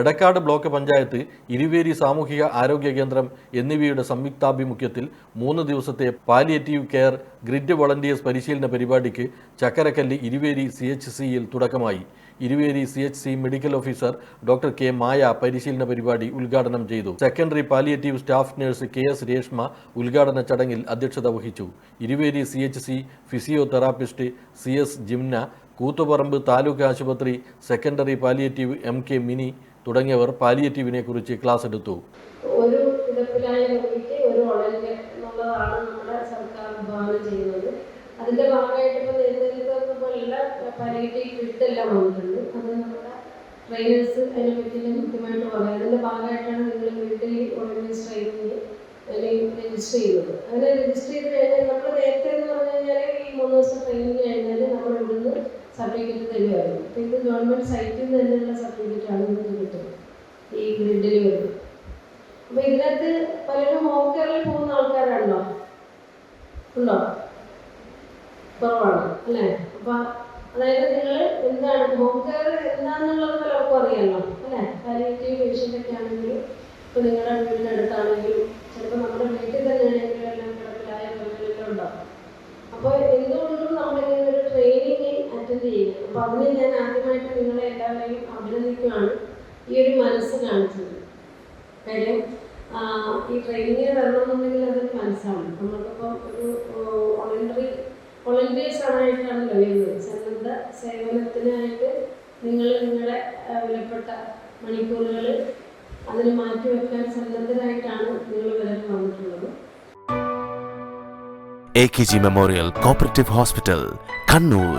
Edakkad block panchayat Iruveri സാമൂഹിക ആരോഗ്യ കേന്ദ്രം എന്നിവയുടെ സംയുക്താഭിമുഖ്യത്തിൽ മൂന്ന് ദിവസത്തെ പാലിയേറ്റീവ് കെയർ ഗ്രിഡ് വളണ്ടിയേഴ്സ് പരിശീലന പരിപാടിക്ക് ചക്കരക്കല്ല് ഇരുവേരി സി എച്ച് സിയിൽ തുടക്കമായി. Iruveri C H C medical officer doctor K Maya പരിശീലന പരിപാടി ഉദ്ഘാടനം ചെയ്തു. Secondary palliative staff nurse K S Reshma ഉദ്ഘാടന ചടങ്ങിൽ അധ്യക്ഷത വഹിച്ചു. Iruveri C H C physiotherapist C S Jimna Koothuparamba taluk ആശുപത്രി secondary palliative M K Mini തുടങ്ങിയവർ പാലിയേറ്റീവിനെ കുറിച്ച് ക്ലാസ് എടുത്തു. ഒരു കിടപ്പിലായ രോഗിക്ക് ഒരു എന്നുള്ളതാണ് സർക്കാർ ചെയ്യുന്നത്. അതിന്റെ ഭാഗമായിട്ട് ഭാഗമായിട്ടാണ് നിങ്ങൾ രജിസ്റ്റർ ചെയ്യുന്നത്. അങ്ങനെ രജിസ്റ്റർ നമ്മൾ നേരത്തെ ഈ ട്രെയിനിങ് ഇവിടുന്ന് സർട്ടിഫിക്കറ്റ് തരുമായിരുന്നു ഇത് ഗവൺമെന്റ് സൈറ്റിൽ നിന്ന് തന്നെയുള്ള അപ്പൊ ഇതിനകത്ത് പലരും ഹോം കെയറിൽ പോകുന്ന ആൾക്കാരാണല്ലോ? ഉണ്ടോ? കുറവാണ് അല്ലേ? അപ്പൊ അതായത് നിങ്ങൾ എന്താണ് ഹോം കെയർ എന്താണെന്നുള്ളത് പലർക്കും അറിയാമല്ലോ അല്ലേ? പാലിയേറ്റീവ് പേഷ്യന്റ് ഒക്കെ ആണെങ്കിലും ഇപ്പൊ നിങ്ങളുടെ വീടിനടുത്താണെങ്കിലും ചിലപ്പോൾ നമ്മുടെ വീട്ടിൽ തന്നെയാണെങ്കിലും എല്ലാം കിടപ്പിലായ രോഗികളെല്ലാം ഉണ്ടാവും അപ്പോൾ എന്തുകൊണ്ടും നമ്മളിങ്ങനെ ഒരു ട്രെയിനിങ് അറ്റൻഡ് ചെയ്യുക അപ്പൊ അതിന് ഞാൻ ആദ്യമായിട്ട് നിങ്ങളെ എല്ലാവരെയും അഭിനന്ദിക്കുകയാണ് ഈ ഒരു മനസ്സ് കാണിച്ചത് കാര്യം ഈ ട്രെയിനിങ് വരണമെന്നുണ്ടെങ്കിൽ അതൊരു മനസ്സാണ്. നമ്മൾക്കിപ്പം ഒരു വോളണ്ടറി വോളണ്ടിയേഴ്സ് ആയിട്ടാണല്ലോ വരുന്നത് സന്നദ്ധ സേവനത്തിനായിട്ട് നിങ്ങൾ നിങ്ങളുടെ വിലപ്പെട്ട മണിക്കൂറുകൾ അതിന് മാറ്റിവെക്കാൻ സന്നദ്ധരായിട്ടാണ് നിങ്ങൾ പലരും വന്നിട്ടുള്ളത്. A K G memorial cooperative hospital Kannur